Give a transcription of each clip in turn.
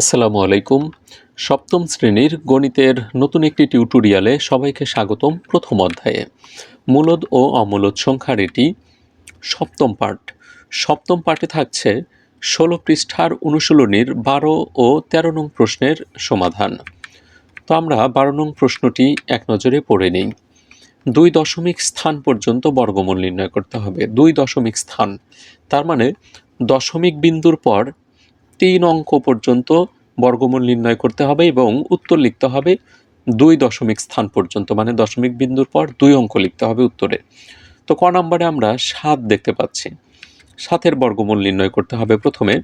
আসসালামু আলাইকুম। সপ্তম শ্রেণির গণিতের নতুন একটি টিউটোরিয়ালে সবাইকে স্বাগতম প্রথম অধ্যায়ে। মূলদ ও অমূলদ সংখ্যার এটি সপ্তম পার্ট সপ্তম পার্টে থাকছে ষোলো পৃষ্ঠার অনুশীলনীর বারো ও তেরো নং প্রশ্নের সমাধান। তো আমরা বারো নং প্রশ্নটি এক নজরে পড়ে নিই। দুই দশমিক স্থান পর্যন্ত বর্গমূল নির্ণয় করতে হবে। দুই দশমিক স্থান। তার মানে দশমিক বিন্দুর পর তিন অঙ্ক পর্যন্ত বর্গমূল নির্ণয় করতে হবে এবং উত্তর লিখতে হবে দুই দশমিক স্থান পর্যন্ত মানে দশমিক বিন্দুর পর দুই অঙ্ক লিখতে হবে উত্তরে। তো ক নম্বরে আমরা সাত দেখতে পাচ্ছি। সাতের বর্গমূল নির্ণয় করতে হবে প্রথমে।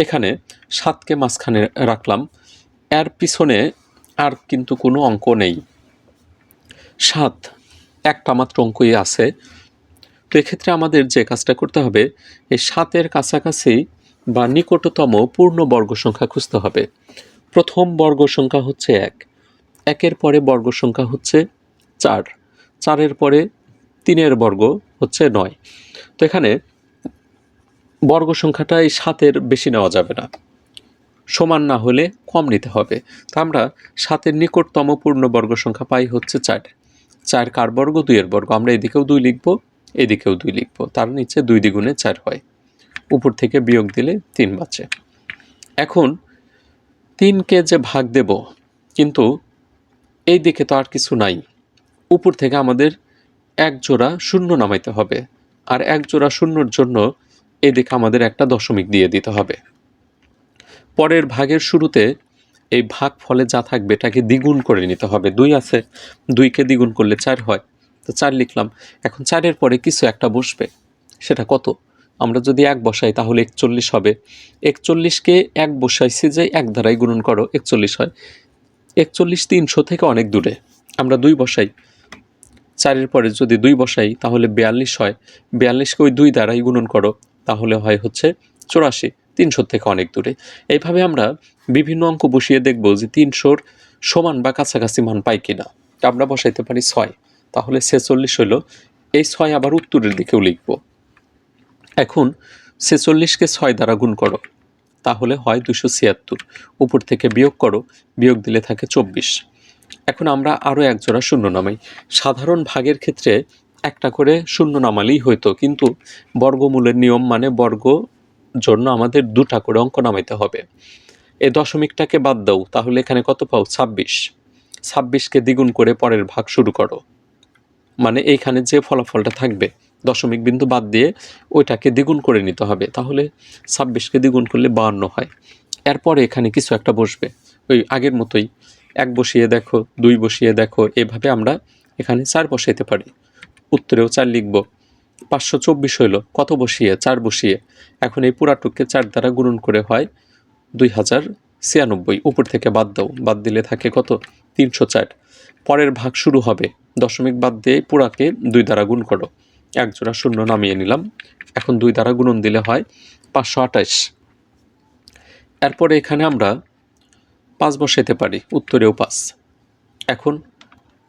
এখানে সাতকে মাঝখানে রাখলাম। এর পিছনে আর কিন্তু কোনো অঙ্ক নেই। সাত, একটা মাত্র অঙ্কই আছে। তো এক্ষেত্রে আমাদের যে কাজটা করতে হবে, এই সাতের কাছাকাছি বা নিকটতম পূর্ণ বর্গ সংখ্যা খুঁজতে হবে। প্রথম বর্গ সংখ্যা হচ্ছে এক। একের পরে বর্গ সংখ্যা হচ্ছে চার। চারের পরে তিনের বর্গ হচ্ছে নয়। তো এখানে বর্গ সংখ্যাটা এই সাতের বেশি নেওয়া যাবে না। সমান না হলে কম নিতে হবে। তো আমরা সাতের নিকটতম পূর্ণ বর্গ সংখ্যা পাই হচ্ছে চার। চার কার বর্গ? দুইয়ের বর্গ। আমরা এদিকেও দুই লিখব, এদিকেও দুই লিখব। তার নিচে দুই দ্বিগুণে চার হয়। উপর থেকে বিয়োগ দিলে তিন বাঁচে। এখন তিনকে যে ভাগ দেব, কিন্তু এই দিকে তো আর কিছু নাই। উপর থেকে আমাদের এক জোড়া শূন্য নামাইতে হবে, আর এক জোড়া শূন্যর জন্য এদিকে আমাদের একটা দশমিক দিয়ে দিতে হবে। পরের ভাগের শুরুতে এই ভাগ ফলে যা থাকবে এটাকে দ্বিগুণ করে নিতে হবে। দুই আছে, দুইকে দ্বিগুণ করলে চার হয়। তো চার লিখলাম। এখন চারের পরে কিছু একটা বসবে, সেটা কত? আমরা যদি এক বসাই তাহলে একচল্লিশ হবে। একচল্লিশকে এক বসাইছি যে এক দ্বারাই গুণন করো, একচল্লিশ হয়। একচল্লিশ তিনশো থেকে অনেক দূরে। আমরা দুই বসাই। চারের পরে যদি দুই বসাই তাহলে বিয়াল্লিশ হয়। বিয়াল্লিশকে ওই দুই দ্বারাই গুণন করো, তাহলে হয় হচ্ছে চুরাশি, তিনশোর থেকে অনেক দূরে। এইভাবে আমরা বিভিন্ন অঙ্ক বসিয়ে দেখব যে তিনশোর সমান বা কাছাকাছি মান পাই কিনা। আমরা বসাইতে পারি ছয়। তাহলে ছেচল্লিশ হলো এই ছয় আবার উত্তরের দিকেও লিখব। এখন ছেচল্লিশকে ছয় দ্বারা গুণ করো, তাহলে হয় দুশো ছিয়াত্তর। উপর থেকে বিয়োগ করো, বিয়োগ দিলে থাকে চব্বিশ। এখন আমরা আরও একজোড়া শূন্য নামাই। সাধারণ ভাগের ক্ষেত্রে একটা করে শূন্য নামালেই হইতো, কিন্তু বর্গমূলের নিয়ম মানে বর্গ জন্য আমাদের দুটা করে অঙ্ক নামাইতে হবে। এ দশমিকটাকে বাদ দাও, তাহলে এখানে কত পাও? ছাব্বিশ। ছাব্বিশকে দ্বিগুণ করে পরের ভাগ শুরু করো। মানে এইখানে যে ফলাফলটা থাকবে দশমিক বিন্দু বাদ দিয়ে ওইটাকে দ্বিগুণ করে নিতে হবে। তাহলে ছাব্বিশকে দ্বিগুণ করলে বাহান্ন হয়। এরপরে এখানে কিছু একটা বসবে। ওই আগের মতোই এক বসিয়ে দেখো, দুই বসিয়ে দেখো, এভাবে আমরা এখানে চার বসাইতে পারি। উত্তরেও চার লিখব। পাঁচশো চব্বিশ হইল। কত বসিয়ে? চার বসিয়ে। এখন এই পুরাটুককে চার দ্বারা গুণন করে হয় দুই হাজার ছিয়ানব্বই। উপর থেকে বাদ দাও। বাদ দিলে থাকে কত? তিনশো চার। পরের ভাগ শুরু হবে। দশমিক বাদ দিয়ে পুরাকে দুই দ্বারা গুণ করো। এক জোড়া শূন্য নামিয়ে নিলাম। এখন দুই দ্বারা গুণন দিলে হয় পাঁচশো আঠাশ এরপরে এখানে আমরা পাঁচ বসাইতে পারি, উত্তরেও পাঁচ। এখন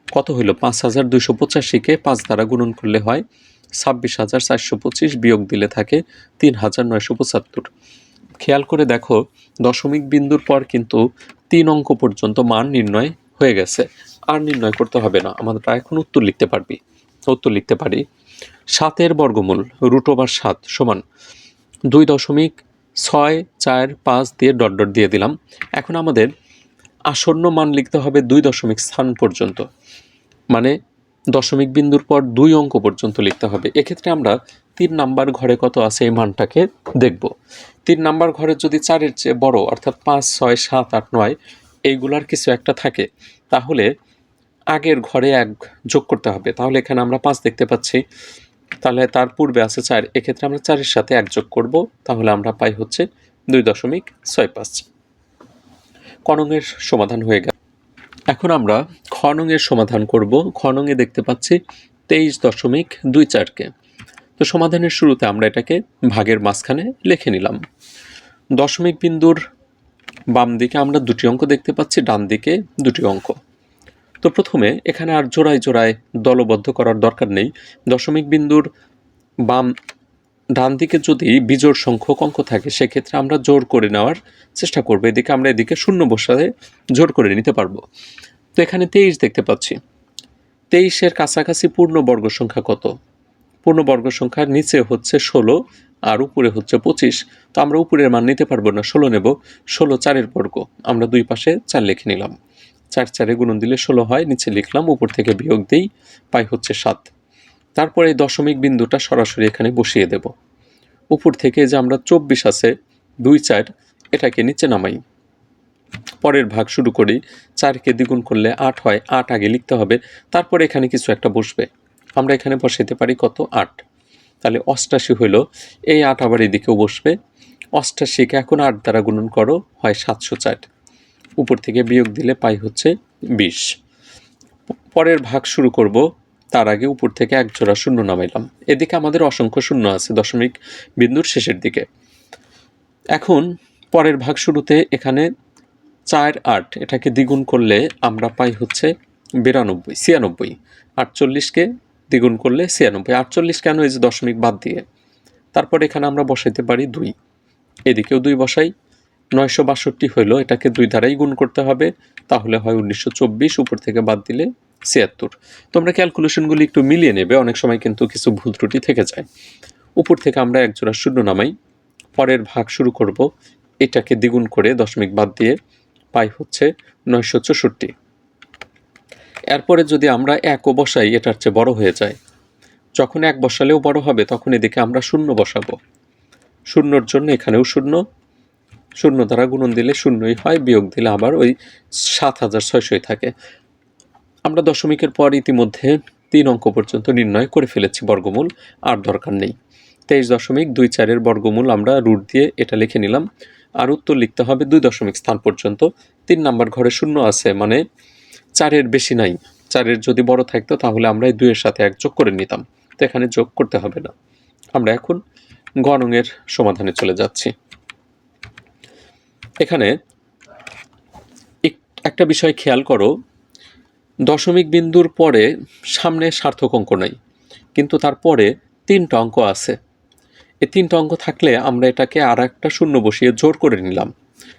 কত হইল? পাঁচ হাজার দুইশো পঁচাশিকে পাঁচ দ্বারা গুণন করলে হয় ছাব্বিশ হাজার চারশো পঁচিশ বিয়োগ দিলে থাকে তিন হাজার নয়শো পঁচাত্তর। খেয়াল করে দেখো, দশমিক বিন্দুর পর কিন্তু তিন অঙ্ক পর্যন্ত মান নির্ণয় হয়ে গেছে। আর নির্ণয় করতে হবে না আমাদের এখন উত্তর লিখতে পারবি। উত্তর লিখতে পারি সাতের বর্গমূল রুট ওভার সাত সমান দুই দশমিক ছয় চার পাঁচ দিয়ে ডট ডট দিয়ে দিলাম। এখন আমাদের আসন্ন মান লিখতে হবে দুই দশমিক স্থান পর্যন্ত। মানে দশমিক বিন্দুর পর দুই অঙ্ক পর্যন্ত লিখতে হবে। এক্ষেত্রে আমরা তিন নাম্বার ঘরে কত আছে এই মানটাকে দেখব। তিন নাম্বার ঘরে যদি চারের চেয়ে বড়, অর্থাৎ পাঁচ, ছয়, সাত, আট, নয়, এইগুলার কিছু একটা থাকে, তাহলে আগের ঘরে এক যোগ করতে হবে। তাহলে এখানে আমরা পাঁচ দেখতে পাচ্ছি। তাহলে তার পূর্বে আছে চার, এক্ষেত্রে আমরা চারের সাথে এক যোগ করব, তাহলে আমরা পাই হচ্ছে দুই দশমিক ছয় পাঁচ। কনঙের সমাধান হয়ে গেল। এখন আমরা খনঙের সমাধান করব। খনঙে দেখতে পাচ্ছি তেইশ দশমিক দুই চারকে। তো সমাধানের শুরুতে আমরা এটাকে ভাগের মাঝখানে লিখে নিলাম। দশমিক বিন্দুর বাম দিকে আমরা দুটি অঙ্ক দেখতে পাচ্ছি ডান দিকে দুটি অঙ্ক। তো প্রথমে এখানে আর জোড়ায় জোড়ায় দলবদ্ধ করার দরকার নেই। দশমিক বিন্দুর বাম ডান দিকে যদি বিজোড় সংখ্যক অঙ্ক থাকে, সেক্ষেত্রে আমরা জোর করে নেওয়ার চেষ্টা করব। এদিকে আমরা এদিকে শূন্য বসাতে জোর করে নিতে পারব। তো এখানে তেইশ দেখতে পাচ্ছি। তেইশের কাছাকাছি পূর্ণ বর্গ সংখ্যা কত? পূর্ণ বর্গ সংখ্যার নিচে হচ্ছে ষোলো আর উপরে হচ্ছে পঁচিশ। তো আমরা উপরের মান নিতে পারব না, ষোলো নেব। ষোলো চারের বর্গ। আমরা দুই পাশে চার লিখে নিলাম। চার চারে গুণন দিলে ষোলো হয়, নিচে লিখলাম, উপর থেকে বিয়োগ দিই, পাই হচ্ছে সাত। তারপরে দশমিক বিন্দুটা সরাসরি এখানে বসিয়ে দেব। উপর থেকে যে আমরা চব্বিশ আছে, দুই চার, এটাকে নিচে নামাই। পরের ভাগ শুরু করি, চারকে দ্বিগুণ করলে আট হয়, আট আগে লিখতে হবে, তারপর এখানে কিছু একটা বসবে। আমরা এখানে বসাইতে পারি কত? আট। তাহলে অষ্টাশি হইল, এই আট আবার এদিকেও বসবে। অষ্টাশিকে এখন আট দ্বারা গুণন করো, হয় সাতশো চার। উপর থেকে বিয়োগ দিলে পাই হচ্ছে বিশ। পরের ভাগ শুরু করব, তার আগে উপর থেকে এক জোড়া শূন্য নামাইলাম। এদিকে আমাদের অসংখ্য শূন্য আছে, দশমিক বিন্দুর শেষের দিকে। এখন পরের ভাগ শুরুতে এখানে চার আট, এটাকে দ্বিগুণ করলে আমরা পাই হচ্ছে বিরানব্বই, ছিয়ানব্বই। আটচল্লিশকে দ্বিগুণ করলে ছিয়ানব্বই। আটচল্লিশ কেন এই যে দশমিক বাদ দিয়ে? তারপর এখানে আমরা বসাইতে পারি দুই। এদিকেও দুই বসাই নয়শো বাষট্টি হইল, এটাকে দুই ধারাই গুণ করতে হবে, তাহলে হয় উনিশশো চব্বিশ, উপর থেকে বাদ দিলে ছিয়াত্তর। তোমরা ক্যালকুলেশনগুলি একটু মিলিয়ে নেবে, অনেক সময় কিন্তু কিছু ভুল ত্রুটি থেকে যায়। উপর থেকে আমরা এক জোড়া শূন্য নামাই, পরের ভাগ শুরু করব, এটাকে দ্বিগুণ করে দশমিক বাদ দিয়ে পাই হচ্ছে নয়শো চৌষট্টি। এরপরে যদি আমরা একও বসাই, এটার চেয়ে বড় হয়ে যায়। যখন এক বসালেও বড় হবে, তখন এদিকে আমরা শূন্য বসাবো। শূন্যর জন্য এখানেও শূন্য শূন্য দ্বারা গুণন দিলে শূন্যই হয়, বিয়োগ দিলে আবার ওই সাত হাজার ছয়শই থাকে। আমরা দশমিকের পর ইতিমধ্যে তিন অঙ্ক পর্যন্ত নির্ণয় করে ফেলেছি বর্গমূল, আর দরকার নেই। তেইশ দশমিক দুই চারের বর্গমূল আমরা রুট দিয়ে এটা লিখে নিলাম, আর উত্তর লিখতে হবে দুই দশমিক স্থান পর্যন্ত। তিন নাম্বার ঘরে শূন্য আছে মানে চারের বেশি নাই। চারের যদি বড় থাকতো তাহলে আমরা এই দুইয়ের সাথে এক যোগ করে নিতাম। তো এখানে যোগ করতে হবে না। আমরা এখন গণঙের সমাধানে চলে যাচ্ছি। এখানে এক- একটা বিষয় খেয়াল করো, দশমিক বিন্দুর পরে সামনে সার্থক অঙ্ক নাই, কিন্তু তারপরে তিনটা অঙ্ক আছে। এই তিনটা অঙ্ক থাকলে আমরা এটাকে আর একটা শূন্য বসিয়ে জোর করে নিলাম,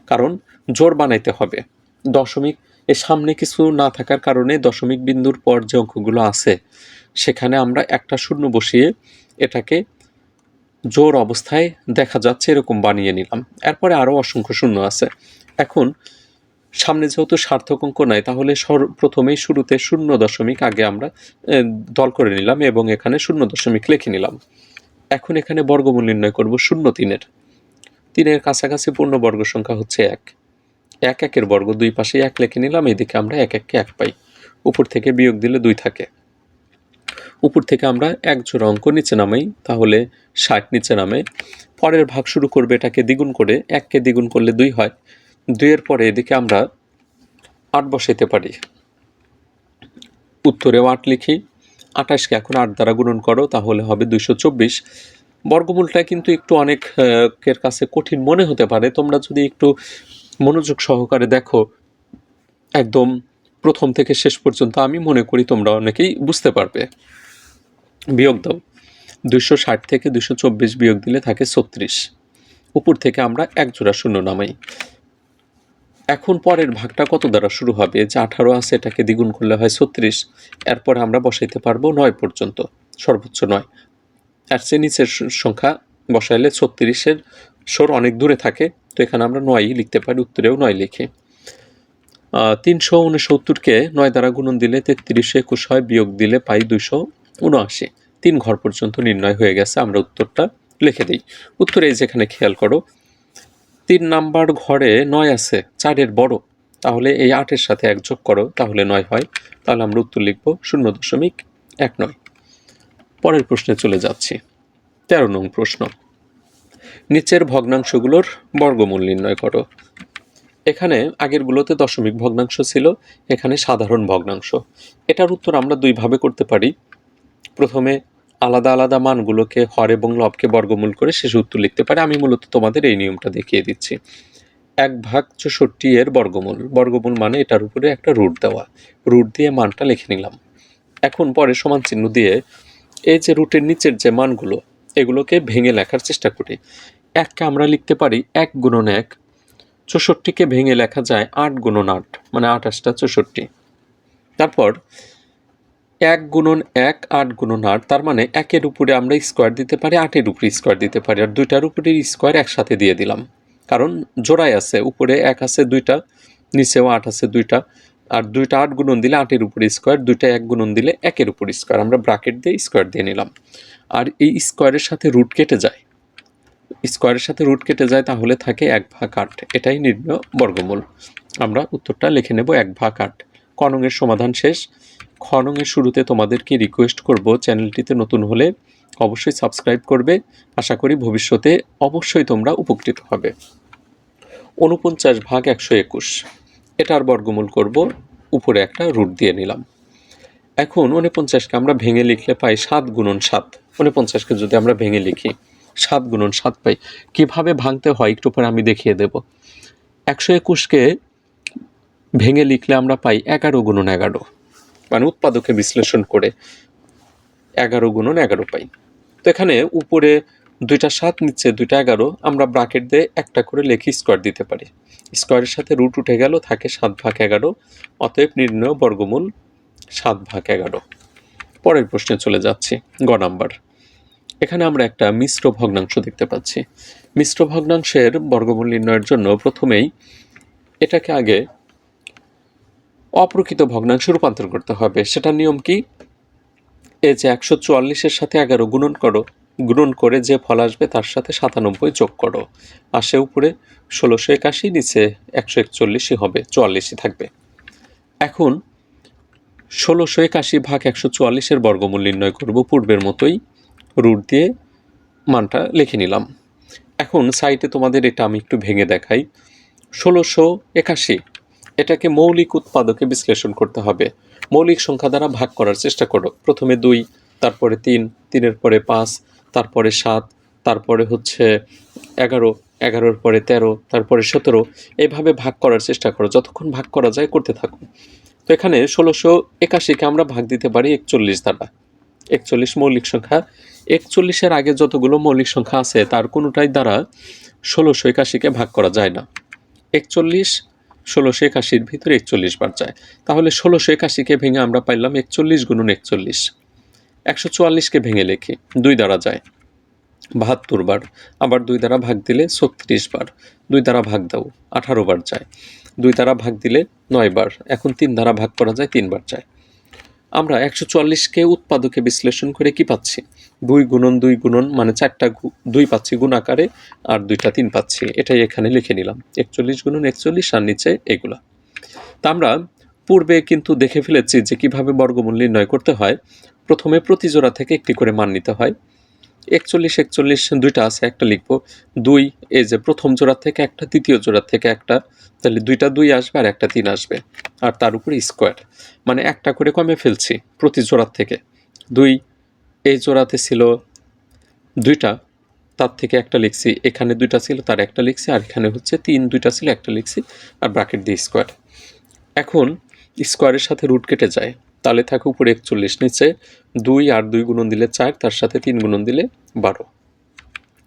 কারণ জোর বানাইতে হবে। দশমিক এর সামনে কিছু না থাকার কারণে দশমিক বিন্দুর পর যে অঙ্কগুলো আছে, সেখানে আমরা একটা শূন্য বসিয়ে এটাকে জোর অবস্থায় দেখা যাচ্ছে, এরকম বানিয়ে নিলাম। এরপরে আরও অসংখ্য শূন্য আছে। এখন, সামনে যেহেতু সার্থক অঙ্ক নাই, তাহলে প্রথমেই শুরুতে শূন্য দশমিক আগে আমরা দল করে নিলাম এবং এখানে শূন্য দশমিক লিখে নিলাম। এখন এখানে বর্গমূল নির্ণয় করব শূন্য তিনের। তিনের কাছাকাছি পূর্ণ বর্গ সংখ্যা হচ্ছে এক। এক একের বর্গ, দুই পাশে এক লিখে নিলাম, এদিকে আমরা এক এককে এক পাই। উপর থেকে বিয়োগ দিলে দুই থাকে। উপর থেকে আমরা এক জোড়া অঙ্ক নিচে নামাই তাহলে ষাট নিচে নামে। পরের ভাগ শুরু করবে এটাকে দ্বিগুণ করে এককে দ্বিগুণ করলে দুই হয়। দুইয়ের পরে এদিকে আমরা আট বসাইতে পারি। উত্তরেও আট লিখি। আঠাশকে এখন আট দ্বারা গুণন করো তাহলে হবে দুইশো চব্বিশ। বর্গমূলটা কিন্তু একটু অনেক আহ, এর কাছে কঠিন মনে হতে পারে। তোমরা যদি একটু মনোযোগ সহকারে দেখো একদম প্রথম থেকে শেষ পর্যন্ত আমি মনে করি তোমরা অনেকেই বুঝতে পারবে। বিয়োগ দাও। দুশো ষাট থেকে দুশো চব্বিশ বিয়োগ দিলে থাকে ছত্রিশ। উপর থেকে আমরা এক জোড়া শূন্য নামাই। এখন পরের ভাগটা কত দ্বারা শুরু হবে? যে আঠারো আছে, এটাকে দ্বিগুণ করলে হয় ছত্রিশ। এরপর আমরা বসাইতে পারব নয় পর্যন্ত, সর্বোচ্চ নয়। আর সে নিচের সংখ্যা বসাইলে ছত্রিশের সর অনেক দূরে থাকে, তো এখানে আমরা নয়ই লিখতে পারি, উত্তরেও নয় লিখি। তিনশো উনসত্তরকে নয় দ্বারা গুণন দিলে তেত্রিশে একুশ হয়, বিয়োগ দিলে পাই দুইশো উনআশি তিন ঘর পর্যন্ত নির্ণয় হয়ে গেছে, আমরা উত্তরটা লিখে দিই। উত্তরে যেখানে খেয়াল করো, তিন নাম্বার ঘরে নয় আছে, চারের বড়। তাহলে এই আটের সাথে এক যোগ করো, তাহলে নয় হয়। তাহলে আমরা উত্তর লিখব শূন্য দশমিক এক নয়। পরের প্রশ্নে চলে যাচ্ছি। তেরো নং প্রশ্ন। নিচের ভগ্নাংশগুলোর বর্গমূল নির্ণয় করো। এখানে আগেরগুলোতে দশমিক ভগ্নাংশ ছিল, এখানে সাধারণ ভগ্নাংশ। এটার উত্তর আমরা দুইভাবে করতে পারি। প্রথমে আলাদা আলাদা মানগুলোকে হর এবং লবকে বর্গমূল করে শেষে উত্তর লিখতে পারে। আমি মূলত তোমাদের এই নিয়মটা দেখিয়ে দিচ্ছি। এক ভাগ চৌষট্টি এর বর্গমূল। বর্গমূল মানে এটার উপরে একটা রুট দেওয়া। রুট দিয়ে মানটা লিখে নিলাম। এখন পরে সমান চিহ্ন দিয়ে এই যে রুটের নিচের যে মানগুলো, এগুলোকে ভেঙে লেখার চেষ্টা করি। এককে আমরা লিখতে পারি এক গুণন এক। চৌষট্টিকে ভেঙে লেখা যায় আট গুণন আট মানে আঠাশটা চৌষট্টি। তারপর এক গুণন এক, আট গুণন আট, তার মানে একের উপরে আমরা স্কোয়ার দিতে পারি, আটের উপরে স্কোয়ার দিতে পারি, আর দুইটার উপরে স্কোয়ার একসাথে দিয়ে দিলাম। কারণ জোড়ায় আছে, উপরে এক আছে দুইটা, নিচেও আট আছে দুইটা, আর দুইটা আট গুণন দিলে আটের উপরে স্কোয়ার দুইটা এক গুণন দিলে একের উপর স্কোয়ার আমরা ব্রাকেট দিয়ে স্কোয়ার দিয়ে নিলাম। আর এই স্কোয়ারের সাথে রুট কেটে যায়। স্কোয়ারের সাথে রুট কেটে যায় তাহলে থাকে এক ভাগ আট, এটাই নির্ণয় বর্গমূল। আমরা উত্তরটা লিখে নেব এক ভাগ আট। কনঙের সমাধান শেষ। খনঙের শুরুতে তোমাদেরকে রিকোয়েস্ট করব চ্যানেলটিতে নতুন হলে অবশ্যই সাবস্ক্রাইব করবে। আশা করি ভবিষ্যতে অবশ্যই তোমরা উপকৃত হবে। উনপঞ্চাশ ভাগ একশো একুশ। এটার বর্গমূল করব। উপরে একটা রুট দিয়ে নিলাম। এখন উনপঞ্চাশকে আমরা ভেঙে লিখলে পাই সাত গুণন সাত। উনপঞ্চাশকে যদি আমরা ভেঙে লিখি, সাত গুণন সাত পাই। কীভাবে ভাঙতে হয় একটু পরে আমি দেখিয়ে দেব। একশো একুশকে ভেঙে লিখলে আমরা পাই এগারো গুণন এগারো। মানে উৎপাদকে বিশ্লেষণ করে এগারো গুণন এগারো পাই। তো এখানে উপরে দুইটা সাত নিচ্ছে দুইটা এগারো, আমরা ব্রাকেট দিয়ে একটা করে লেখি স্কোয়ার দিতে পারি। স্কোয়ারের সাথে রুট উঠে গেল, থাকে সাত ভাগ এগারো, অতএব নির্ণয় বর্গমূল সাত ভাগ এগারো। পরের প্রশ্নে চলে যাচ্ছি, গ নাম্বার। এখানে আমরা একটা মিশ্র ভগ্নাংশ দেখতে পাচ্ছি। মিশ্র ভগ্নাংশের বর্গমূল নির্ণয়ের জন্য প্রথমেই এটাকে আগে অপ্রকৃত ভগ্নাংশে রূপান্তর করতে হবে। সেটার নিয়ম কি? এই যে একশো চুয়াল্লিশের সাথে এগারো গুণন করো, গুণন করে যে ফল আসবে তার সাথে সাতানব্বই যোগ করো। আসে উপরে ষোলোশো একাশি, নিচে একশো একচল্লিশই হবে, চুয়াল্লিশই থাকবে। এখন ষোলোশো একাশি ভাগ একশো চুয়াল্লিশের বর্গমূল নির্ণয় করব পূর্বের মতোই। রুট দিয়ে মানটা লিখে নিলাম। এখন সাইটে তোমাদের এটা আমি একটু ভেঙে দেখাই। ষোলোশো একাশি এটাকে মৌলিক উৎপাদকে বিশ্লেষণ করতে হবে। মৌলিক সংখ্যা দ্বারা ভাগ করার চেষ্টা করো। প্রথমে দুই, তারপরে তিন, তিনের পরে পাঁচ, তারপরে সাত, তারপরে হচ্ছে এগারো, এগারোর পরে তেরো, তারপরে সতেরো। এভাবে ভাগ করার চেষ্টা করো। যতক্ষণ ভাগ করা যায়, করতে থাকো। তো এখানে ষোলোশো একাশিকে আমরা ভাগ দিতে পারি একচল্লিশ দ্বারা। একচল্লিশ মৌলিক সংখ্যা। একচল্লিশের আগে যতগুলো মৌলিক সংখ্যা আছে, তার কোনোটাই দ্বারা ষোলোশো একাশিকে ভাগ করা যায় না। একচল্লিশ ষোলোশো একাশির ভিতরে একচল্লিশ বার যায়। তাহলে ষোলোশো একাশিকে ভেঙে আমরা পাইলাম একচল্লিশ গুণন একচল্লিশ। একশো চুয়াল্লিশকে ভেঙে লেখে, দুই দ্বারা যায়। বাহাত্তর বার, আবার দুই দ্বারা ভাগ দিলে ছত্রিশ বার। দুই দ্বারা ভাগ দাও, আঠারো বার যায়। দুই দ্বারা ভাগ দিলে নয় বার, এখন তিন দ্বারা ভাগ করা যায় তিনবার যায়। আমরা একশো চুয়াল্লিশকে উৎপাদকে বিশ্লেষণ করে কি পাচ্ছি? দুই গুণন দুই গুণন মানে চারটা দুই পাচ্ছি গুণ আকারে আর দুইটা তিন পাচ্ছি। এটাই এখানে লিখে নিলাম। একচল্লিশ গুণন একচল্লিশ আর নিচে এগুলা। তা আমরা পূর্বে কিন্তু দেখে ফেলেছি যে কীভাবে বর্গমূল নির্ণয় করতে হয়। প্রথমে প্রতিজোড়া থেকে একটি করে মান নিতে হয়। একচল্লিশ একচল্লিশ দুইটা আছে, একটা লিখব। দুই, এই যে প্রথম জোড়া থেকে একটা, দ্বিতীয় জোড়া থেকে একটা, তাহলে দুইটা দুই আসবে আর একটা তিন আসবে। আর তার উপরে স্কোয়ার মানে একটা করে কমে ফেলছি প্রতি জোড়ার থেকে। দুই, এই জোড়াতে ছিল দুইটা, তার থেকে একটা লিখছি, এখানে দুইটা ছিল, তার একটা লিখছি, আর এখানে হচ্ছে তিন, দুইটা ছিল, একটা লিখছি, আর ব্রাকেট দিয়ে স্কোয়ার এখন স্কোয়ারের সাথে রুট কেটে যায়। তাহলে থাকে উপরে একচল্লিশ, নিচে দুই আর দুই গুণন দিলে চার, তার সাথে তিন গুণন দিলে বারো।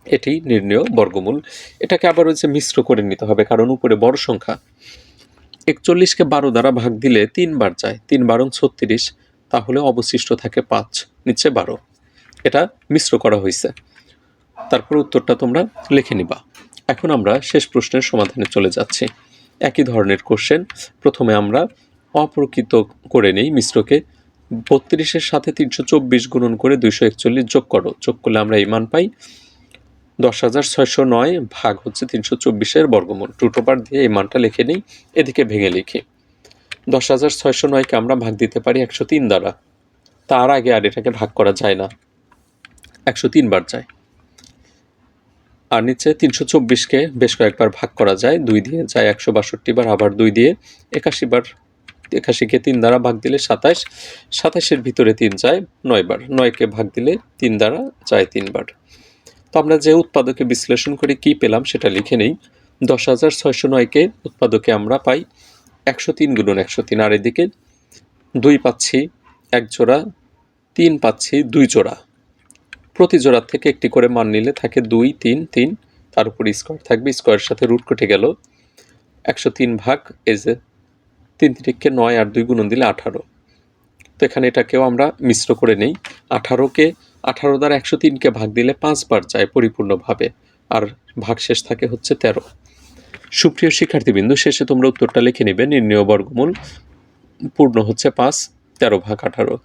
এটি নির্ণয় বর্গমূল। এটাকে আবার হচ্ছে মিশ্র করে নিতে হবে, কারণ উপরে বড় সংখ্যা। একচল্লিশকে বারো দ্বারা ভাগ দিলে তিনবার যায়, তিন বারং ছত্রিশ, তাহলে অবশিষ্ট থাকে পাঁচ, নিচে বারো। এটা মিশ্র করা হয়েছে তারপর উত্তরটা তোমরা লিখে নিবা। এখন আমরা শেষ প্রশ্নের সমাধানে চলে যাচ্ছি। একই ধরনের কোশ্চেন প্রথমে আমরা অপ্রকৃত করে নেই মিশ্রকে। বত্রিশের সাথে তিনশো চব্বিশ গুণন করে দুইশো একচল্লিশ যোগ করো। যোগ করলে আমরা এই মান পাই দশ হাজার ছয়শো নয় ভাগ হচ্ছে তিনশো চব্বিশের বর্গমূল। টুটোবার দিয়ে এই মানটা লিখে নিই, এদিকে ভেঙে লিখি। দশ হাজার ছয়শো নয়কে আমরা ভাগ দিতে পারি একশো তিন দ্বারা। তার আগে আর এটাকে ভাগ করা যায় না। একশো তিনবার যায়। আর নিচে তিনশো চব্বিশকে বেশ কয়েকবার ভাগ করা যায়। দুই দিয়ে যায় একশো বাষট্টি বার, আবার দুই দিয়ে একাশি বার একাশিকে তিন দ্বারা ভাগ দিলে সাতাশ, সাতাশের ভিতরে তিন চায় নয় বার। নয়কে ভাগ দিলে তিন দ্বারা যায় তিনবার তো আমরা যে উৎপাদকে বিশ্লেষণ করে, কি পেলাম সেটা লিখে নেই। দশ হাজার ছয়শো নয়কে উৎপাদকে আমরা পাই একশো তিন গুণন একশো তিন। আর এদিকে দুই পাচ্ছি এক জোড়া, তিন পাচ্ছি দুই জোড়া। প্রতি জোড়ার থেকে একটি করে মান নিলে থাকে দুই, তিন তিন। তার উপর স্কোয়ার থাকবে। স্কোয়ারের সাথে রুট কেটে গেল। একশো তিন ভাগ এই যে তিন তিরিককে নয় আর দুই গুণন দিলে আঠারো। তো এখানে এটাকেও আমরা মিশ্র করে নেই। আঠারোকে, আঠারো দ্বারা একশো তিনকে ভাগ দিলে পাঁচবার যায় পরিপূর্ণভাবে। আর ভাগ শেষ থাকে হচ্ছে তেরো। সুপ্রিয় শিক্ষার্থীবিন্দু, শেষে তোমরা উত্তরটা লিখে নেবে। নির্ণয় বর্গমূল পূর্ণ হচ্ছে পাঁচ, তেরো ভাগ আঠারো।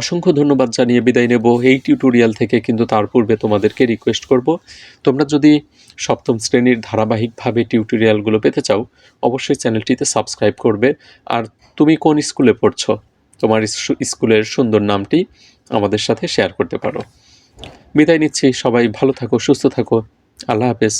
অসংখ্য ধন্যবাদ জানিয়ে বিদায় নেব। এই টিউটোরিয়াল থেকে কিন্তু তার পূর্বে তোমাদেরকে রিকোয়েস্ট করব। তোমরা যদি সপ্তম শ্রেণির ধারাবাহিকভাবে টিউটোরিয়ালগুলো পেতে চাও, অবশ্যই চ্যানেলটিতে সাবস্ক্রাইব করবে। আর তুমি কোন স্কুলে পড়ছো? তোমার স্কুলের সুন্দর নামটি আমাদের সাথে শেয়ার করতে পারো। বিদায় নিচ্ছি। সবাই ভালো থাকো, সুস্থ থাকো। আল্লাহ হাফেজ।